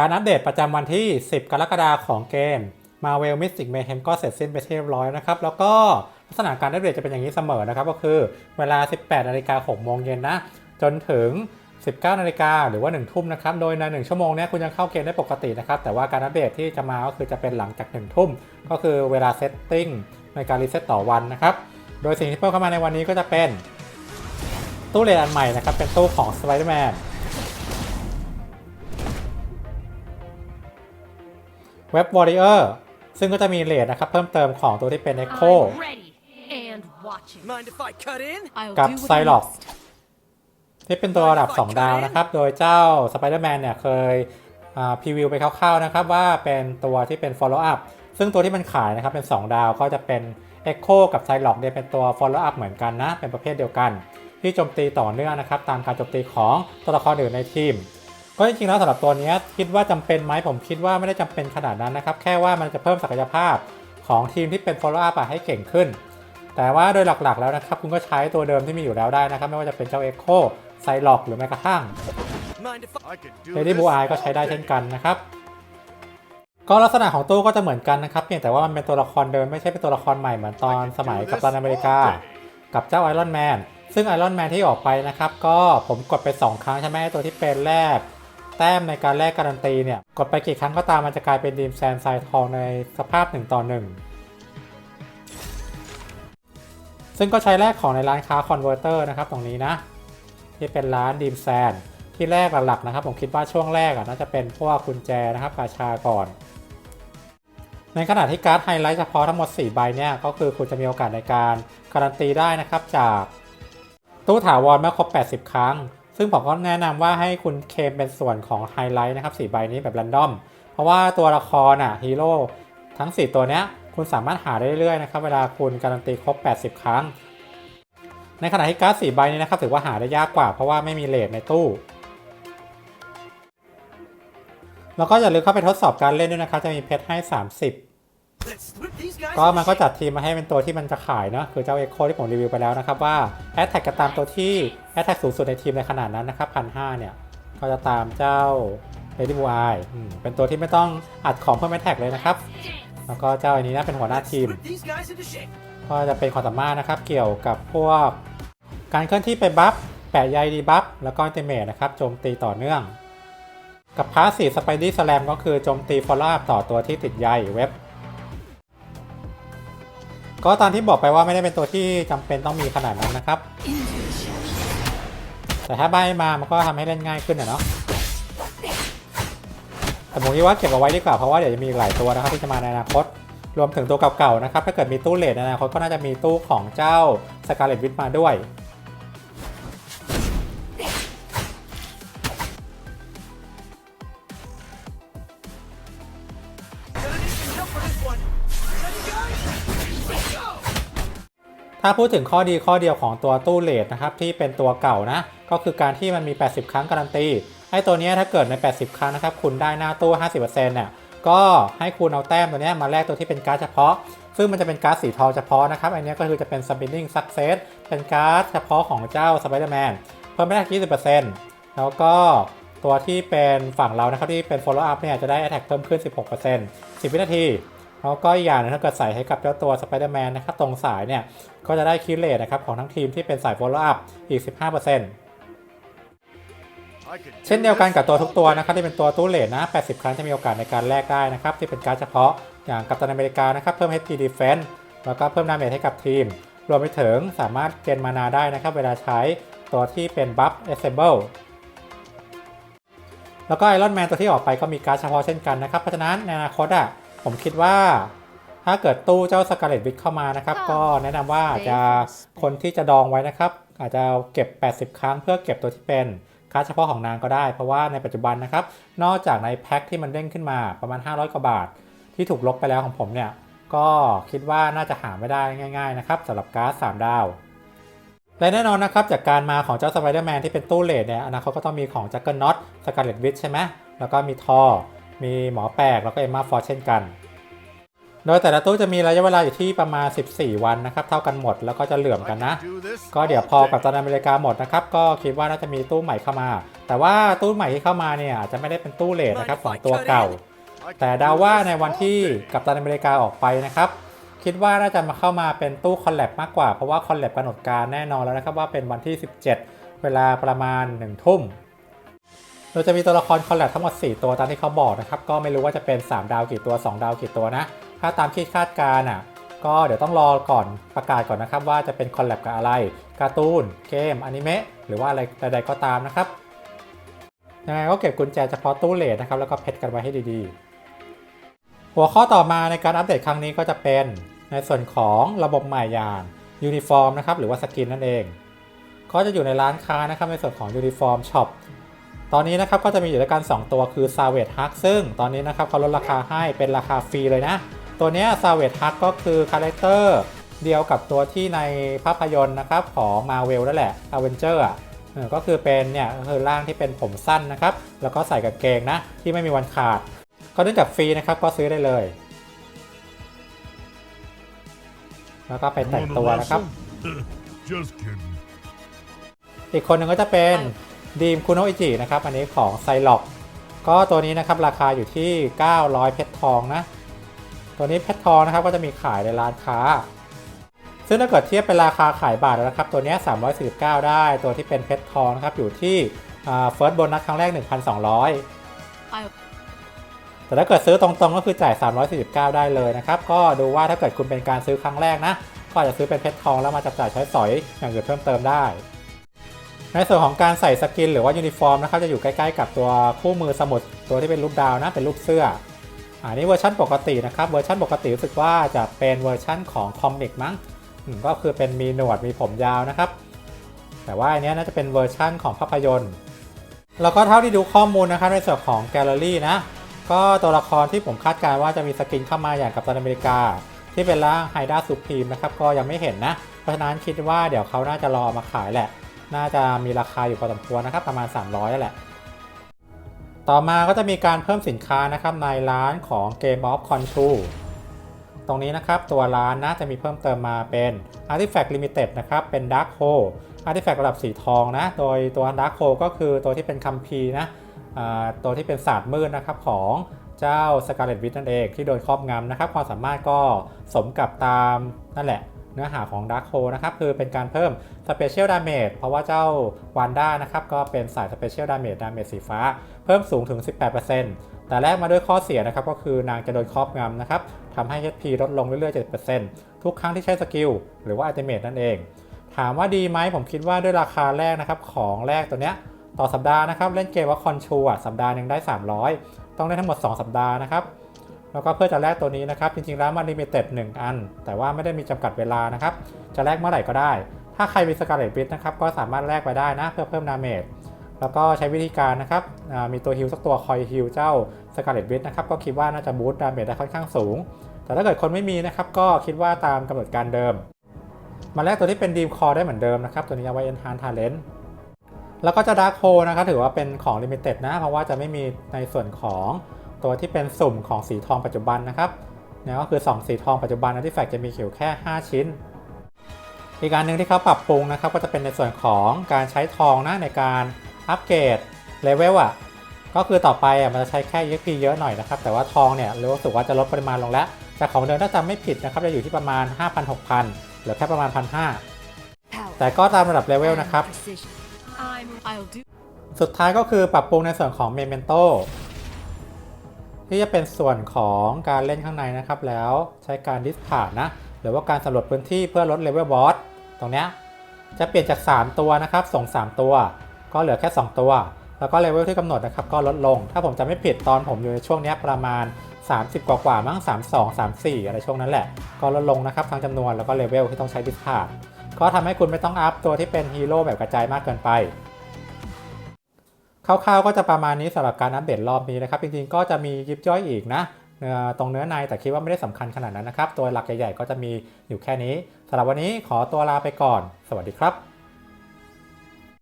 การอัปเดตประจำวันที่ 10 กรกฎาคมของเกม Marvel Mystic Mayhem ก็เสร็จสิ้นไปเรียบร้อยนะครับ แล้วก็ลักษณะการอัปเดตจะเป็นอย่างนี้เสมอนะครับ ก็คือเวลา 18นาฬิกา6โมงเย็นนะ จนถึง 19นาฬิกาหรือว่า 1 ทุ่มนะครับ โดยใน 1 ชั่วโมงนี้คุณยังเข้าเกมได้ปกตินะครับ แต่ว่าการอัปเดตที่จะมาก็คือจะเป็นหลังจาก 1 ทุ่ม ก็คือเวลาเซตติ้งในการรีเซ็ตต่อวันนะครับ โดยสิ่งที่เพิ่มเข้ามาในวันนี้ก็จะเป็นตู้เลนอันใหม่นะครับ เป็นตู้ของ Spider-Man เว็บ Warrior ซึ่งก็จะมีเลทนะครับเพิ่มเติมของตัวที่เป็น Echo I'm ready and watching. Mind if I cut in? I'll กับ do what I Psylocke must. ที่เป็นตัวระดับ 2 ดาวนะครับ โดยเจ้า Spider-Man เนี่ยเคยพรีวิวไปคร่าวๆนะครับ ว่าเป็นตัวที่เป็น follow up ซึ่งตัวที่มันขายนะครับเป็น 2 ดาวก็จะเป็น Echo กับ Psylocke เนี่ยเป็นตัว follow up เหมือนกันนะ เป็นประเภทเดียวกัน ที่โจมตีต่อเนื่องนะครับ ตามการโจมตีของตัวละครอื่นในทีม ก็จริงๆแล้วสำหรับตัวนี้คิดว่าจำเป็นไหมผมคิดว่าไม่ได้จำเป็นขนาดนั้นนะครับ แค่ว่ามันจะเพิ่มศักยภาพของทีมที่เป็น follow up ให้เก่งขึ้น แต่ว่าโดยหลักๆแล้วนะครับ คุณก็ใช้ตัวเดิมที่มีอยู่แล้วได้นะครับ ไม่ว่าจะเป็นเจ้า Echo ไซล็อกหรือแม้กระทั่ง Mind if I, I could do Lady Blue Eye ก็ใช้ได้เช่นกันนะครับก็ลักษณะของตู้ก็จะเหมือนกันนะครับเพียงแต่ว่ามันเป็นตัวละครเดิมไม่ใช่เป็นตัวละครใหม่เหมือนตอนสมัยกัปตันอเมริกา กับเจ้าไอรอนแมนซึ่งไอรอนแมนที่ออกไปนะครับ ก็ผมกดไป 2 ครั้งใช่ไหมตัวที่เป็นแรก แต้มในการแลกการันตีเนี่ย กดไปกี่ครั้งก็ตามมันจะกลายเป็นดีมแซนไซทองในสภาพ1ต่อ1ซึ่งก็ใช้แลกของในร้านค้าคอนเวอร์เตอร์นะครับตรงนี้นะ ที่เป็นร้านดีมแซนที่แรกหลักๆนะครับ ผมคิดว่าช่วงแรกอะน่าจะเป็นพวกกุญแจนะครับกาชาก่อน ในขณะที่การ์ดไฮไลท์เฉพาะทั้งหมด 4 ใบเนี่ยก็คือคุณจะมีโอกาสในการการันตีได้นะครับจากตู้ถาวรเมื่อครบ 80 ครั้ง ซึ่งผมก็แนะนำว่าให้คุณเคมเป็นส่วนของไฮไลท์นะครับ4ใบนี้แบบ r รนดอม เพราะว่าตัวละครอะฮีโร่ทั้ง 4 ตัวเนี้ยคุณสามารถหาได้เรื่อยๆนะครับเวลาคุณการันตีครบ 80 ครั้ง ในขณะที่การ์ด4ใบนี้นะครับถือว่าหาได้ยากกว่าเพราะว่าไม่มีเลทในตู้แล้วก็อย่าลืมเข้าไปทดสอบการเล่นด้วยนะครับจะมีเพชรให้ 30 ก็มันก็จัดทีมมาให้เป็นตัวที่มันจะขายเนาะคือเจ้าเอ็กโคที่ผมรีวิวไปแล้วนะครับว่าแอตแทกก็ตามตัวที่แอตแทกสูงสุดในทีมในขนาดนั้นนะครับพันห้าเนี่ย ก็จะตามเจ้าเ a ดี้บูไอเป็นตัวที่ไม่ต้องอัดของเพิ่มแอตแท็กเลยนะครับ แล้วก็เจ้าอันนี้นะเป็นหัวหน้าทีม ก็จะเป็นความสามารถนะครับเกี่ยวกับพวก การเคลื่อนที่ไปบัฟแปะใยดีบัฟแล้วก็อันติเมทนะครับโจมตีต่อเนื่อง กับพาสซีสไปดี้สแลมก็คือโจมตีฟอลล์ต่อตัวที่ติดใยเว็บ ก็ตามที่บอกไปว่าไม่ได้เป็นตัวที่จำเป็นต้องมีขนาดนั้นนะครับ แต่ถ้าใบมามันก็ทำให้เล่นง่ายขึ้นนะเนาะแต่ผมคิดว่าเก็บเอาไว้ดีกว่าเพราะว่าเดี๋ยวจะมีอีกหลายตัวนะครับที่จะมาในอนาคต รวมถึงตัวเก่าๆนะครับถ้าเกิดมีตู้เลดในอนาคตก็น่าจะมีตู้ของเจ้าสกาเลตวิทมาด้วย ถ้าพูดถึงข้อดีข้อเดียวของตัวตู้เลทนะครับที่เป็นตัวเก่านะ ก็คือการที่มันมี 80 ครั้งการันตีไอ้ตัวนี้ถ้าเกิดใน 80 ครั้งนะครับคุณได้หน้าตู้ 50%เนี่ยก็ให้คุณเอาแต้มตัวนี้มาแลกตัวที่เป็นการ์ดเฉพาะ ซึ่งมันจะเป็นการ์ดสีทองเฉพาะนะครับ อันนี้ก็คือจะเป็น spinning success เป็นการ์ดเฉพาะของเจ้า Spider-Man เพิ่มไปได้20%แล้วก็ตัวที่เป็นฝั่งเรานะครับที่เป็น follow up เนี่ยจะได้ attack เพิ่มขึ้น 16% 10 วินาที แล้วก็อย่างนึงถ้าเกิดใส่ให้กับเจ้าตัว Spider-Man นนะครับตรงสายเนี่ยก็จะได้คิดเลทนะครับของทั้งทีมที่เป็นสาย follow up อีก 15%เช่นเดียวกันกับตัวทุกตัวนะครับที่เป็นตัวตู้เลทนะ 80 ครั้งจะมีโอกาสในการแลกได้นะครับที่เป็นการเฉพาะอย่างกัปตันอเมริกานะครับเพิ่ม HP Defense แล้วก็เพิ่มดาเมจให้กับทีม รวมไปถึงสามารถเกณฑ์มานาได้นะครับเวลาใช้ตัวที่เป็น Buff Assemble แล้วก็ไอรอนแมนตัวที่ออกไปก็มีการเฉพาะเช่นกันนะครับเพราะฉะนั้นในอนาคตอะ ผมคิดว่าถ้าเกิดตู้เจ้าสกาเลตวิกเข้ามานะครับ ก็แนะนำว่าอาจจะคนที่จะดองไว้นะครับ อาจจะเก็บ 80 ครั้งเพื่อเก็บตัวที่เป็นการ์ดเฉพาะของนางก็ได้ เพราะว่าในปัจจุบันนะครับ นอกจากในแพ็คที่มันเด้งขึ้นมาประมาณ 500 กว่าบาท ที่ถูกลบไปแล้วของผมเนี่ย ก็คิดว่าน่าจะหาไม่ได้ง่าย ๆ นะครับสำหรับการ์ด3ดาว และแน่นอนนะครับ จากการมาของเจ้าสไปเดอร์แมนที่เป็นตู้เลดเนี่ยอนาคตก็ต้องมีของจักเกิลน็อตสกาเลตวิชใช่ไหมแล้วก็มีทอ มีหมอแปลกแล้วก็เอมมาฟอร์เช่นกัน โดยแต่ละตู้จะมีระยะเวลาอยู่ที่ประมาณ 14 วันนะครับ เท่ากันหมดแล้วก็จะเหลื่อมกันนะ ก็เดี๋ยวพอกับตอนอเมริกาหมดนะครับ ก็คิดว่าน่าจะมีตู้ใหม่เข้ามา แต่ว่าตู้ใหม่ที่เข้ามาเนี่ยอาจจะไม่ได้เป็นตู้เลทนะครับของตัวเก่า แต่เดาว่าในวันที่กัปตันอเมริกาออกไปนะครับคิดว่าน่าจะมาเข้ามาเป็นตู้คอลแลบมากกว่า เพราะว่าคอลแลบกำหนดการแน่นอนแล้วนะครับว่าเป็นวันที่ 17 เวลาประมาณ 1 ทุ่ม ดยจะมีตัวละครคอลแลบทั้งหมด 4 ตัวตามที่เขาบอกนะครับ ก็ไม่รู้ว่าจะเป็น 3 ดาวกี่ตัว 2 ดาวกี่ตัวนะ ถ้าตามที่คาดการณ์อะ ก็เดี๋ยวต้องรอก่อนประกาศก่อนนะครับ ว่าจะเป็นคอลแลบกับอะไร การ์ตูน เกม อนิเมะ หรือว่าอะไรใดๆก็ตามนะครับ ยังไงก็เก็บกุญแจเฉพาะตู้เลทนะครับ แล้วก็เพชรกันไว้ให้ดีๆ หัวข้อต่อมาในการอัปเดตครั้งนี้ก็จะเป็น ในส่วนของระบบใหม่อย่างยูนิฟอร์มนะครับ หรือว่าสกินนั่นเอง ก็จะอยู่ในร้านค้านะครับ ในส่วนของยูนิฟอร์มช็อป ตอนนี้นะครับก็จะมีอยู่ด้วยกัน 2 ตัวคือ s a v a g e Hug ซึ่งตอนนี้นะครับเขาลดราคาให้เป็นราคาฟรีเลยนะ ตัวเนี้ย s a v a g e Hug ก็คือคาแรคเตอร์เดียวกับตัวที่ในภาพยนตร์นะครับของ Marvel นั่นแหละ Avenger อะเออก็คือเป็นเนี่ยก็คือร่างที่เป็นผมสั้นนะครับ แล้วก็ใส่กางเกงนะ ที่ไม่มีวันขาด ก็เนื่องจากฟรีนะครับก็ซื้อได้เลย แล้วก็ไปแต่งตัวนะครับ Just kidding. อีกคนหนึ่งก็จะเป็น ดีมคุโนอิจินะครับอันนี้ของไซล็อกก็ตัวนี้นะครับราคาอยู่ที่ 900 เพชรทองนะ ตัวนี้เพชรทองนะครับก็จะมีขายในร้านค้า ซึ่งถ้าเกิดเทียบเป็นราคาขายบาทแล้วนะครับ ตัวเนี้ย349 ได้ ตัวที่เป็นเพชรทองนะครับอยู่ที่เฟิร์สโบนัสครั้งแรก 1,200 I'll แต่ถ้าเกิดซื้อตรงๆก็คือจ่าย 349 ได้เลยนะครับ ก็ดูว่าถ้าเกิดคุณเป็นการซื้อครั้งแรกนะ ก็อาจจะซื้อเป็นเพชรทองแล้วมาจับจ่ายใช้สอยอย่างอื่นเพิ่มเติมได้ ในส่วนของการใส่สกินหรือว่ายูนิฟอร์มนะครับจะอยู่ใกล้ๆกับตัวคู่มือสมุดตัวที่เป็นรูปดาวนะเป็นรูปเสื้ออันนี้เวอร์ชันปกตินะครับเวอร์ชันปกติรู้สึกว่าจะเป็นเวอร์ชันของคอมิกมั้งก็คือเป็นมีหนวดมีผมยาวนะครับ แต่ว่าอันนี้น่าจะเป็นเวอร์ชั่นของภาพยนตร์ แล้วก็เท่าที่ดูข้อมูลนะครับในส่วนของแกลเลอรี่นะก็ตัวละครที่ผมคาดการณ์ว่าจะมีสกินเข้ามาอย่างกัปตันอเมริกา ที่เป็นร่างไฮด้าซูพรีมนะครับก็ยังไม่เห็นนะ เพราะฉะนั้นคิดว่าเดี๋ยวเขาน่าจะรอมาขายแหละ น่าจะมีราคาอยู่พอสมควรนะครับ ประมาณ 300นั่นแหละ ต่อมาก็จะมีการเพิ่มสินค้านะครับในร้านของ Game of Control ตรงนี้นะครับตัวร้านนะจะมีเพิ่มเติมมาเป็น Artifact Limited นะครับ เป็น Dark Hole Artifact ระดับสีทองนะ โดยตัว Dark Hole ก็คือตัวที่เป็นคัมภีร์นะตัวที่เป็นศาสตร์มืดนะครับของเจ้า Scarlet Witch นั่นเองที่โดนครอบงำนะครับ ความสามารถก็สมกับตามนั่นแหละ เนื้อหาของ Dark Hole นะครับ คือเป็นการเพิ่ม Special Damage เพราะว่าเจ้าวันด้านะครับ ก็เป็นสาย Special Damage Damage สีฟ้า เพิ่มสูงถึง 18%แต่แลกมาด้วยข้อเสียนะครับ ก็คือนางจะโดนครอบงำนะครับทำให้ HP ลดลงเรื่อยๆ 7%ทุกครั้งที่ใช้สกิลหรือว่า Ultimate นั่นเอง ถามว่าดีไหมผมคิดว่าด้วยราคาแรกนะครับของแรกตัวเนี้ยต่อสัปดาห์นะครับเล่นเกมว่าคอนชูอะสัปดาห์หนึ่งได้ 300 ต้องเล่นทั้งหมด 2 สัปดาห์นะครับ แล้วก็เพื่อจะแลกตัวนี้นะครับ จริงๆแล้วมันลิมิเต็ด1อัน แต่ว่าไม่ได้มีจำกัดเวลานะครับ จะแลกเมื่อไหร่ก็ได้ ถ้าใครมีสกาเลตบิทนะครับ ก็สามารถแลกไปได้นะเพื่อเพิ่มดาเมจแล้วก็ใช้วิธีการนะครับ มีตัวฮิลสักตัวคอยฮิลเจ้าสกาเลตบิทนะครับ ก็คิดว่าน่าจะบูสต์ดาเมจได้ค่อนข้างสูง แต่ถ้าเกิดคนไม่มีนะครับ ก็คิดว่าตามกำหนดการเดิม มาแลกตัวที่เป็นดีมคอได้เหมือนเดิมนะครับ ตัวนี้เอาไว้ enhance talent แล้วก็จะดาร์คโฮนะครับ ถือว่าเป็นของลิมิเต็ดนะ เพราะว่าจะไม่มีในส่วนของ ตัวที่เป็นสุ่มของสีทองปัจจุบันนะครับเนี่ยก็คือ 2 สีทองปัจจุบันนะที่แฟกจะมีเขียวแค่ 5 ชิ้น อีกการหนึ่งที่เขาปรับปรุงนะครับ ก็จะเป็นในส่วนของการใช้ทองนะในการอัปเกรดเลเวลอะก็คือต่อไปอะมันจะใช้แค่ EXP เยอะหน่อยนะครับ แต่ว่าทองเนี่ยรู้สึกว่าจะลดปริมาณลงแล้วจากของเดิมถ้าจำไม่ผิดนะครับจะอยู่ที่ประมาณ 5,000-6,000เหลือแค่ประมาณ 1,500 power แต่ก็ตามระดับเลเวลนะครับ and precision. I'm I'll do สุดท้ายก็คือปรับปรุงในส่วนของ Memento ที่จะเป็นส่วนของการเล่นข้างในนะครับ แล้วใช้การดิสพาร์นะ หรือว่าการสำรวจพื้นที่เพื่อลดเลเวลบอสตรงเนี้ยจะเปลี่ยนจาก 3 ตัวนะครับ ส่ง 3 ตัว ก็เหลือแค่ 2 ตัว แล้วก็เลเวลที่กำหนดนะครับ ก็ลดลง ถ้าผมจะไม่ผิดตอนผมอยู่ในช่วงนี้ประมาณ 30 กว่ากว่ามั้ง32 34 อะไรช่วงนั้นแหละ ก็ลดลงนะครับทั้งจำนวนแล้วก็เลเวลที่ต้องใช้ดิสพาร์ก็ทำให้คุณไม่ต้องอัพตัวที่เป็นฮีโร่แบบกระจายมากเกินไป คร่าวๆก็จะประมาณนี้สำหรับการอัปเดตรอบนี้นะครับ จริงๆก็จะมียิบย่อยอีกนะตรงเนื้อในแต่คิดว่าไม่ได้สำคัญขนาดนั้นนะครับ ตัวหลักใหญ่ๆก็จะมีอยู่แค่นี้สำหรับวันนี้ขอตัวลาไปก่อน สวัสดีครับ